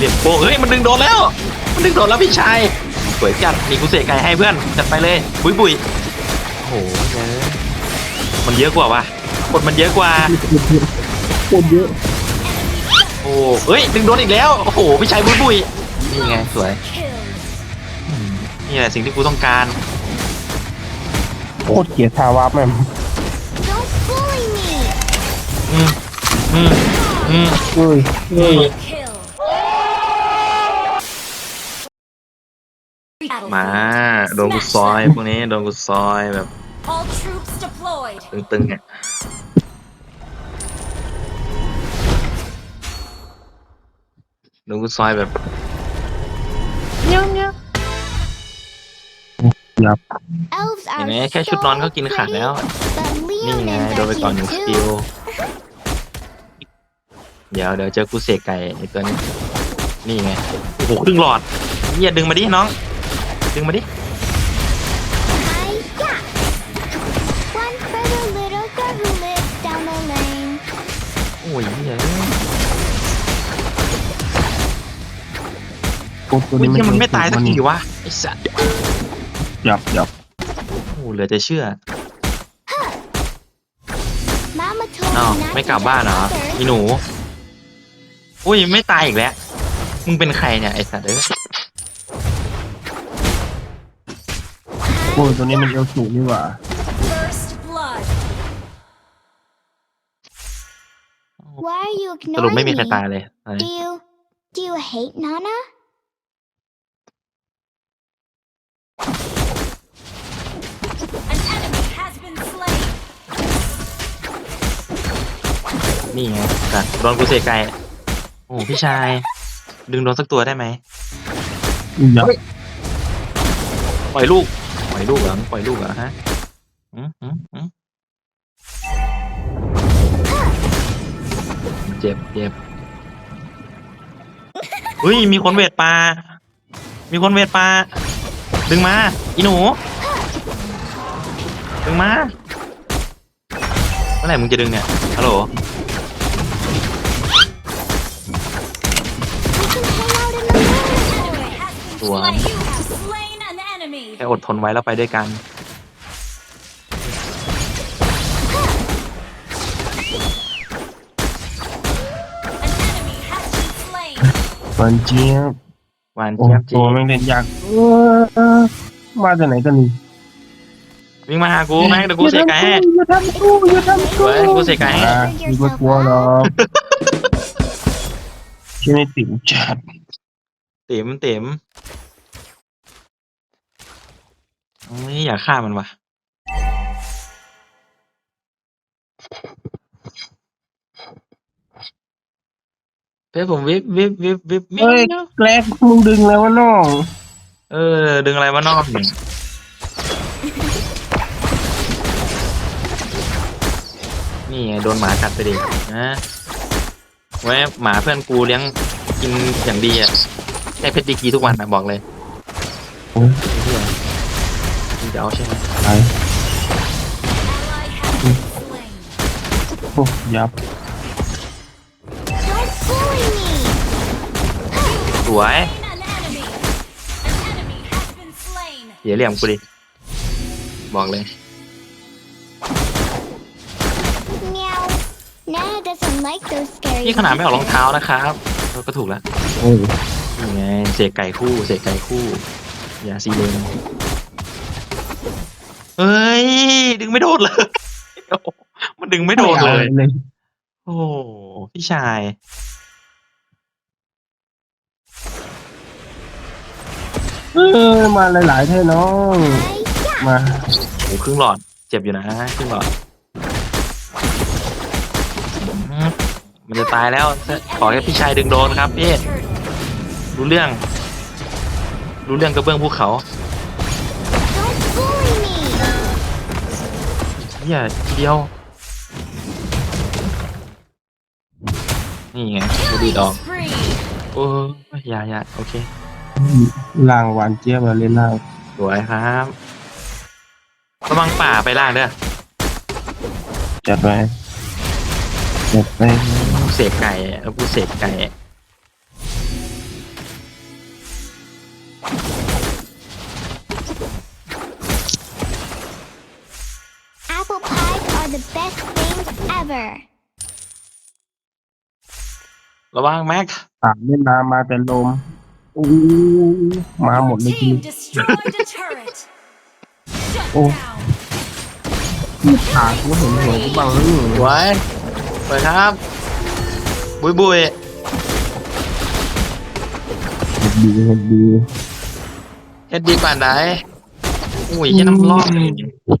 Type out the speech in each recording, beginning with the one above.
เหลี่ยมโป้งเฮ้ยมันดึงโดนแล้ว มันดึงโดนแล้วพี่ชายสวยจัดนี่กูเสกไก่ให้เพื่อนจัดไปเลยบุยบุยโอ้โหเยอะมันเยอะกว่าวะกดมันเยอะกว่าคนเยอะโอ้เฮ้ยดึงโดนอีกแล้วโอ้โหพี่ชายบุยบุยนี่ไงสวยอืมนี่แหละสิ่งที่กูต้องการโคตรเกลียดทาวาร์ปแม่ง Don't bully me. อืมอืมอืมเอ้ยอืม Kill. มาโดนกูซอยพวกนี้โดนกูซอยแบบ All troops deployed. ตึงๆอะโดนกูซอยแบบ Elves เห็น are ไหมแค่ชุดนอนก็กินขาดแล้ว but นี่ Leon ไง and โดนไปก่อนหนึ่งส Becky กิล too. เดี๋ยวเดี๋ยวเจอกูเสกไก่ในตัวนี้นี่ไงโอ้โหครึ่งหลอดเฮียดึงมาดิน้อง ดึงมาดิ Hi-ya. One for the little girl who lives down the lane. โอ้ยเฮียตัวตัวเฮ้ยนี้เหี้ยมันไม่ตายสักทีวะไอ้สัสหยับหยับโอ้เหลือจะเชื่อ Mama told อ้าว me not ไม่ to กลับบ้านเหรอ touch อี others. หนู อุ้ย ไม่ตายอีกแล้ว มึงเป็นใครเนี่ย ไอ้สัตว์เอ้ย อ้ยตัวนี้มันเอลสูงนี่หว่า First blood. Why are you สรุป ignoring ไม่มีใคร me? ตายเลยอะไร Do you do you hate Nana? An enemy has been slain. นี่ไงสัตว์โดนกูเสกไก่โอ้พี่ชาย ดึงโดนสักตัวได้ไหมหยับปล่อยลูกปล่ อยลูกเหรอปล่อยลูกเหรอฮะอืมอืมอืมเจ็บเจ็บเฮ้ยมีคนเวทปลา มีคนเวทปลา ดึงมา อีหนู ดึงมา เมื่อไหร่มึงจะดึงเนี่ย ฮัลโหล We can แค่อดทนไว้แล้วไปด้วยกัน An enemy has been slain. มันเจี๊ยบหวานโอ้เจี๊ยบจีตัวแม่งเล่นยากเออมาจากไหนกันนี่วิ่งมาหากูแม่งเดี๋ยวกูเสกไก่ให้อย่าทำกูอย่าทำกูเว้ยกูเสกไก่ให้อะมีก็กลัวหรอกชื่อไม่ติ๋มจัดเต็มเต็ม ไม่อยากฆ่ามันว่ะเพื่อนผมวิบวิบวิบวิบวิบเฮ้ยแกลกมึงดึงแล้ววะน้องเออ ดึงอะไรมานอกเนี่ยนี่ไงโดนหมากัดไปดินะไว้หมาเพื่อนกูเลี้ยงกินอย่างดีอะได้เพชรดีกรีทุกวันนะบอกเลยโอ้ย เหี้ยมึงจะเอาใช่ไหมตาย Ally has been slain. โอ้ยับ Don't bully me. สวย Slain an enemy. An enemy has been slain. เสียเหลี่ยมกูดิ บอกเลย Meow. Nana doesn't like those scary นี่ขนาดไม่ออกรอง monsters. เท้านะครับเออก็ถูกแล้วโอ้ยนี่ไงเสกไก่คู่เสกไก่คู่ อย่าซีเลน เฮ้ย ดึงไม่โดนเลยโอ้โหมันดึงไม่โดนเลย เลย โอ้โหพี่ชาย เออ มาหลายๆเท่น้อง มาโอ้ครึ่งหลอด เจ็บอยู่นะครึ่งหลอดอืมมันจะตายแล้ว ขอแค่พี่ชายดึงโดนครับพี่ รู้เรื่อง รู้เรื่องกระเบื้องภูเขา เฮียทีเดียว นี่ไงดูดีดอก Spree. โอ้ยอย่าอย่าโอเคล่างหวานเจี๊ยบมาเล่นล่างสวยครับระวังป่าไปล่างเด้อจัดไปจัดไปเสกไก่แล้วกูเสกไก่ things ever. ระวังแม็กสามไม่มามาแต่ลมอู้มาหมดเลยที Team destroyed a turret. Shut Oh. down. ที่ขากูเห็นหัวกูบังแล้วอยู่สวยสวยครับ บุยบุยเห็นดีเห็นดีเฮ็ดดีกว่าไหนอุ้ยแค่น้ำรอบ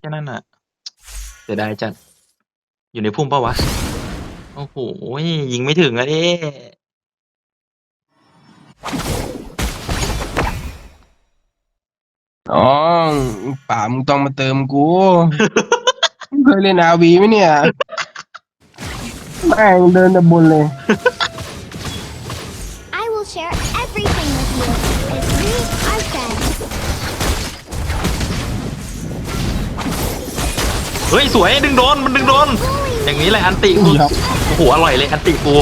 แค่นั้นอะเสียดายจัด อยู่ในพุ่มปะวะ โอ้โหยิงไม่ถึงอะดิอ๋อป่ามึงต้องมาเติมกูมึงเคยเล่นอาวีไหมเนี่ย แม่งเดินแต่บนเลย เฮ้ยสวยดึงโดนมันดึงโดน อย่างนี้แหละอันติกูครับโอ้โหอร่อยเลยอันติกู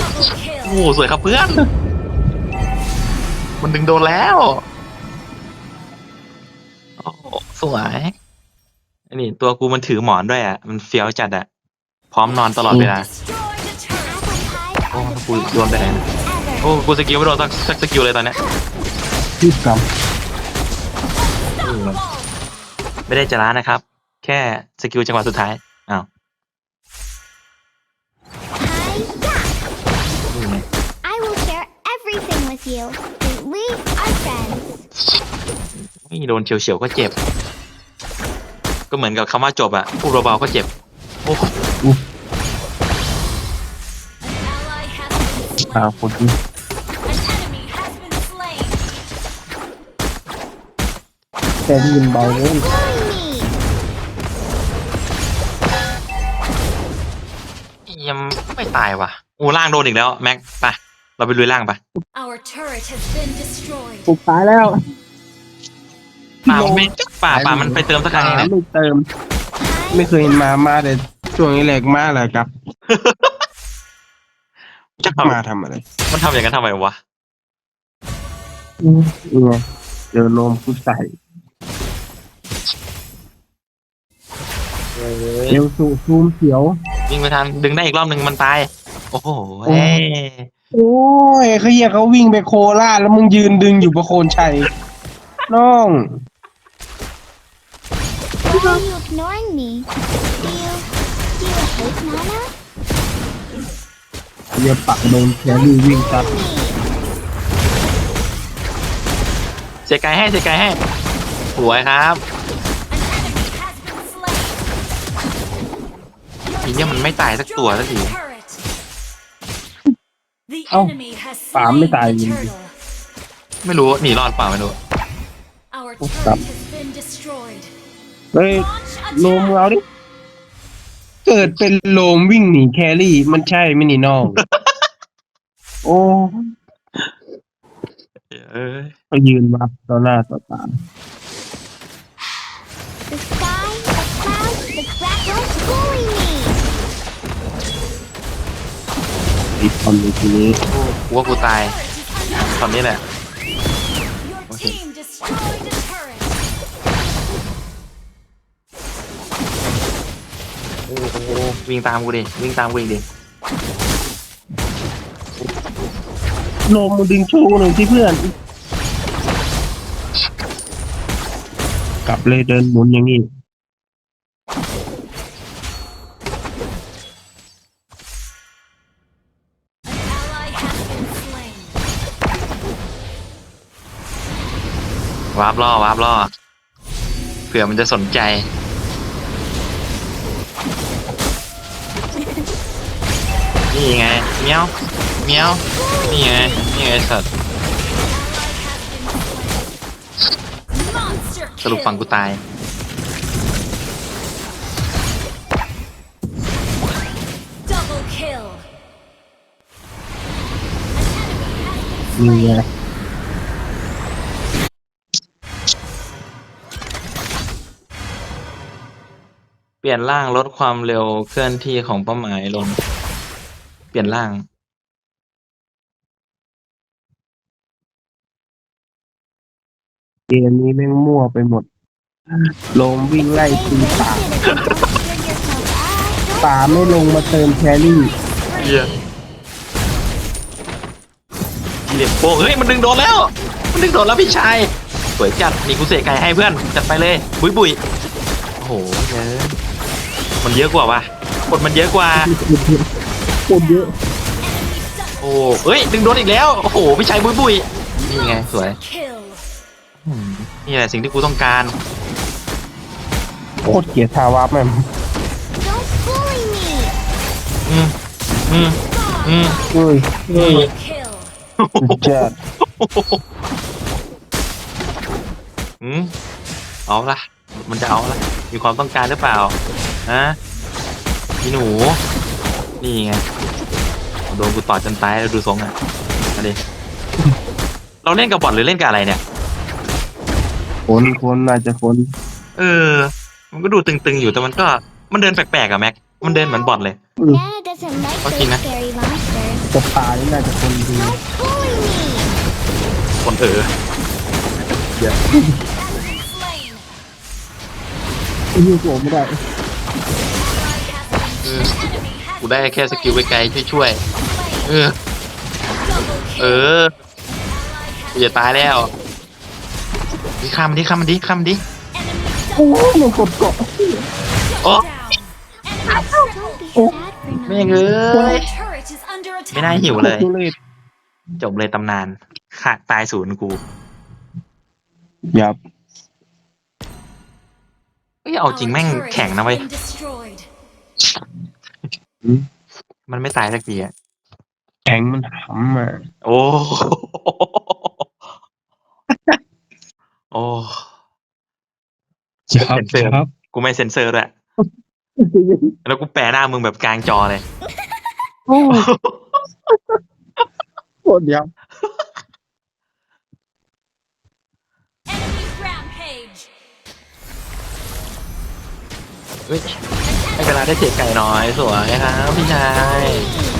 Kill. โอ้โหสวยครับเพื่อน มันดึงโดนแล้วโอ้โหสวยอันนี้ตัวกูมันถือหมอนด้วยอะมันเฟี้ยวจัดอะพร้อมนอนตลอดเวลา Destroyed a turret. Apple pies Oh, are the ui, best doon ba yan? things ever. โอ้กูสกิลไม่โดนสักสักสกิลเลยตอนเนี้ยที่กรรมอืมไม่ได้จะล้านะครับ แค่สกิลจังหวะสุดท้าย อ้าว Hi-ya! นี่ไง I will share everything with you as we are friends. นี่โดนเฉียวๆก็เจ็บ ก็เหมือนกับคำว่าจบอะพูดเบาๆก็เจ็บ โอ้ An ally has been อ่า slain. คนที่ An enemy has been slain. แต่ที่ยินเบาเลย ไม่ตายว่ะโอ้ล่างโดนอีกแล้วแม็กไปเราไปลุยล่างไป Our turret has been destroyed. ปุกตายแล้วป่ามันไม่ป่าป่ามันไปเติมสักครั้งเองนะไม่เติม ไม่เคยเห็นมามาแต่ช่วงนี้แหลกมาแหละครับจะมาทำอะไรมันทำอย่างนั้นทำไมวะอืมนี่ไงเจอโลมกูใส่เอวสูซูมเขียว วิ่งไปทันดึงได้อีกรอบหนึ่งมันตาย โอ้โหเอ้ยโอ้ยเขาเฮียเขาวิ่งไปโคราชแล้วมึงยืนดึงอยู่ประโคนชัยน้อง Why are you ignoring me? Do you, do you hate Nana? เฮียปักโดนแครี่วิ่งตัด Bully me! เสียไกลให้เสียไกลให้สวยครับ ทีเนี้ยมันไม่ตายสักตัวสักที destroyed a turret. The Oh, enemy has ปามไม่ slain ตาย the จริง turtle. ไม่รู้หนีรอดเปล่าไม่รู้ Our Oh, turret stop. has been destroyed. เฮ้ย Launch โลม attack. เอาดิ เกิดเป็นโลมวิ่งหนีแครี่ มันใช่ไหมนี่น้องโอ้เอ้ยก็ยืนมาต่อหน้าต่อตา อีกคนในทีนี้กูว่ากูตายตอนนี้แหละ Your team destroyed a turret. โอ้โหวิ่งตามกูดิ วิ่งตามกูอีกดิลมมึงดึงชูหน่อยที่เพื่อน กลับเลยเดินหมุนอย่างนี้ วาร์ปล่อวาร์ปล่อเผื่อมันจะสนใจนี่ไงเมียวเมียวนี่ไงนี่ไงสัตว์ Monster สรุปฝั่งกู kill. ตาย Double kill. นี่ไง เปลี่ยนร่างลดความเร็วเคลื่อนที่ของเป้าหมายลง เปลี่ยนร่าง เกมนี้แม่งมั่วไปหมด ลงวิ่งไล่ตีป่า ป่าไม่ลงมาเติมแครี่เฮียอีเหลี่ยมโป้งเฮ้ย มันดึงโดนแล้ว มันดึงโดนแล้วพี่ชาย สวยจัดนี่กูเสกไก่ให้เพื่อน จัดไปเลย บุยบุยโอ้โหเยอะ มันเยอะกว่าปะคนมันเยอะกว่า คนเยอะโอ้เฮ้ยดึงโดนอีกแล้ว โอ้โหพี่ชายบุยบุยนี่ไงสวย Kill. อืมนี่แหละสิ่งที่กูต้องการโคตรเกลียดทาวาแม่ง Don't bully me. อืมอืมอืมเฮ้ยเฮ้ย Kill. สุดจัดอืมเอาละมันจะเอาละมีความต้องการหรือเปล่า ฮะพี่หนู นี่ไง โดนกูต่อยจนตายแล้วดูทรงอะมาดิเราเล่นกับบอทหรือเล่นกับอะไรเนี่ย คนคนน่าจะคนเออ มันก็ดูตึงๆอยู่แต่มันก็ มันเดินแปลกๆอะแม็ก มันเดินเหมือนบอทเลย Nana doesn't like Okay, those na. scary monsters. แต่ป่านี่น่าจะคนดี Don't bully me. คนเออ Slain. ยืดโไม่ได้ Ally has been. Enemy has กูได้แค่สกิลไกลๆช่วยๆเออ double เอ kill. อ Ally กูจะตายแล้วดิข้ามมันดิข้ามมันดิข้ามมันดิ has enemy โอ้ยมันกดเกาะโอ้ down. Enemy Don't be sad for แม่ง now. เอ้ย turret is under ไม่น่า attack. หิวเลย ทุเรศจบเลยตำนานขาดตายศูนย์กูยับเอ้ยเอาจริงแม่ง Our turret แข็ง has นะเว้ย been destroyed. มันไม่ตายสักทีอะแข็งมันหำอะโอ้ โอ้ ยับเซ็นเซอร์ยับกูไม่เซ็นเซอร์ด้วย แล้วกูแปลหน้ามึงแบบกลางจอเลย โอ้ยโคตรยับ Enemy rampage. เฮ้ย ให้เวลาได้เจ็บไก่น้อยสวยครับพี่ชาย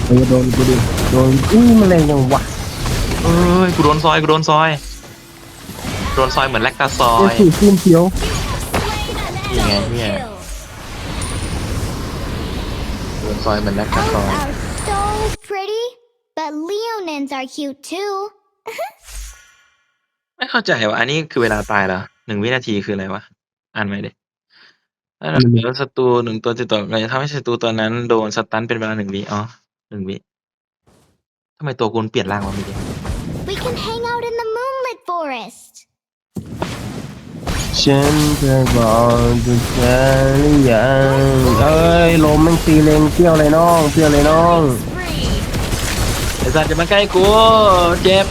เออโดนกูดิโดนอุ้ยมันแรงยังวะเอ้ยกูโดนซอยกูโดนซอยโดนซอยเหมือนแลคตาซอเอ้ยยสีฟิล์มเขียวนี่ไงเนี่ย Kill. โดนซอยเหมือนแลคตา Owls ซอย are so pretty, but leonins are cute too. ไม่เข้าใจว่าอันนี้คือเวลาตายเหรอหนึ่งวินาทีคืออะไรวะอ่านไหมดิ แล้วเหลือศัตรูหนึ่งตัวติดต่อกัน จะทำให้ศัตรูตัวนั้นโดนสตันเป็นเวลาหนึ่งวิ อ๋อหนึ่งวิ ทำไมตัวกูมันเปลี่ยนร่างวะเมื่อกี้ We can hang out in the moonlit forest. ฉันจะบอกจะแค่หรือยัง เอ้ย ลมแม่งตีเลงเปรี้ยวเลยน้อง เปรี้ยวเลยน้อง Spree. ไอ้สัตว์จะมาใกล้กู เจ็บ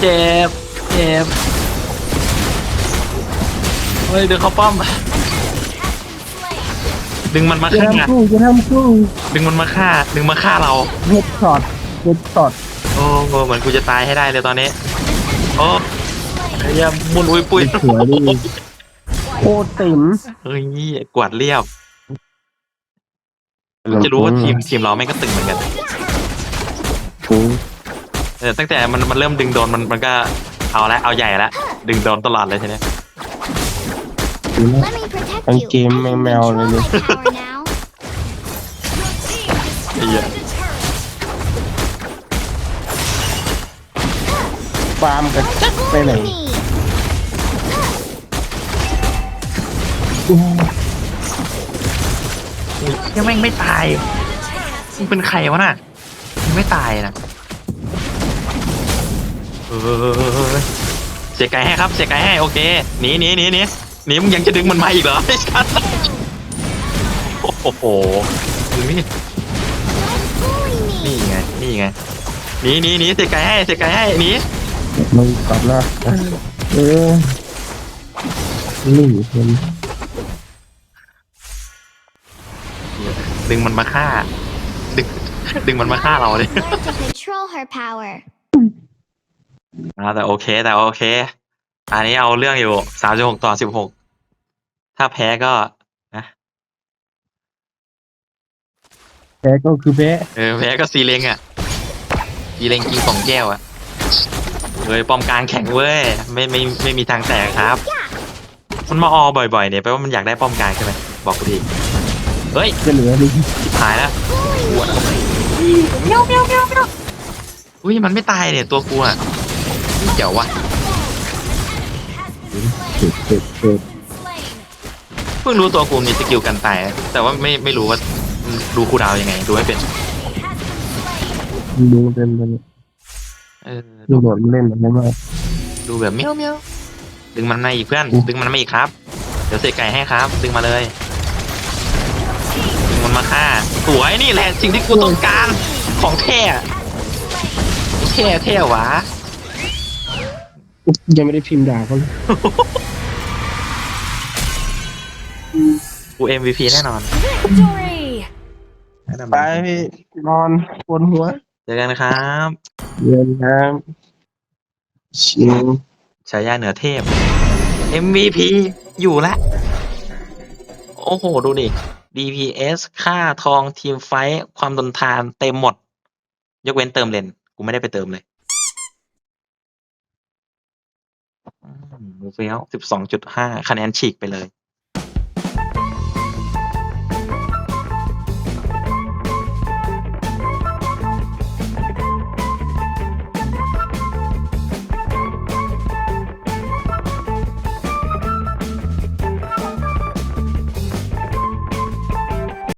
เจ็บ เจ็บ เฮ้ย เดินเข้าป้อม Has been slain. ดึงมันมาจะฆ่า ทำสู้จะทำสู้ดึงมันมาฆ่า ดึงมาฆ่าเรา เฮ็ดช็อตเฮ็ดช็อตโอ้โหเหมือนกูจะตายให้ได้เลยตอนนี้ โอ้ไอ้เหี้ยมุนอุ้ยปุ้ยสวยดิโคตรติ๋มเฮ้ยกวาดเรียบ จะรู้ว่าทีมทีมเราแม่งก็ตึงเหมือนกันโอ้ยเออตั้งแต่มันมันเริ่มดึงโดนมันมันก็เอาละเอาใหญ่ละดึงโดนตลอดเลยทีเนี้ย Let me protect Ang you. game I can mèo control này my nè. power now. Your team destroyed Yeah. the turret. ฟาร์มกับจักไปไหน Bully me. อุ้ยยังแม่งไม่ตายมึงเป็นใครวะน่ะมึงไม่ตายนะเออเสียไก่ให้ครับ เสียไก่ให้โอเคหนีหนีหนีหนีหนีมึงยังจะดึงมันมาอีกเหรอไอ้สัสโอ้โหมึงนี่ Bully me. นี่ไงนี่ไงหนีหนีหนีเสียไก่ให้เสียไก่ให้หนีมึงกลับนะเออนี่เห็นดึงมันมาฆ่า ดึงดึงมันมาฆ่าเราเลย Learn to control her power. อ่าแต่โอเคแต่โอเค อันนี้เอาเรื่องอยู่สามสิบหกต่อสิบหกถ้าแพ้ก็นะแพ้ก็คือแพ้เออแพ้ก็ซีเลงอะ ซีเลงกินสองแก้วอะเฮ้ยป้อมกลางแข็งเว้ยไม่ไม่ไม่มีทางแตกครับ มันมาออบ่อยๆเนี่ยแปลว่ามันอยากได้ป้อมกลางใช่ไหมบอกกูดีเฮ้ยจะเหลือดิชิบหายแล้วปวดเข้าไปอุ้ยมันไม่ตายเนี่ยตัวกูอะนี่เจ๋ววะเจ็บเจ็บเจ็บ Slain. เพิ่งรู้ตัวกูมีสกิลกันตายแต่ว่าไม่ไม่รู้ว่าดูคูลดาวน์ยังไง ดูไม่เป็น Has been slain. ดูเต็มเลยเออดูโดดเล่นแบบนี้มากดูแบบเมี้ยวเมี้ยวดึงมันมาอีกเพื่อน ดึงมันมาอีกครับ เดี๋ยวเสกไก่ให้ครับ ดึงมาเลย ดึงมันมาฆ่าสวยนี่แหละสิ่งที่กูต้องการ ของแท้แท้แท้หวะยังไม่ได้พิมพ์ด่าเขาเลยกู MVP แน่นอน Victory. แน่นอนไปพี่นอนปวดหัวเจอกันครับเย็นน้ำชิงฉายาเหนือเทพ MVP อยู่ละ โอ้โห ดูดิ DPS ค่าทองทีมไฟท์ความทนทานเต็มหมด ยกเว้นเติมเลน กูไม่ได้ไปเติมเลยอืมเฟี้ยวสิบสองจุดห้าคะแนนฉีกไปเลย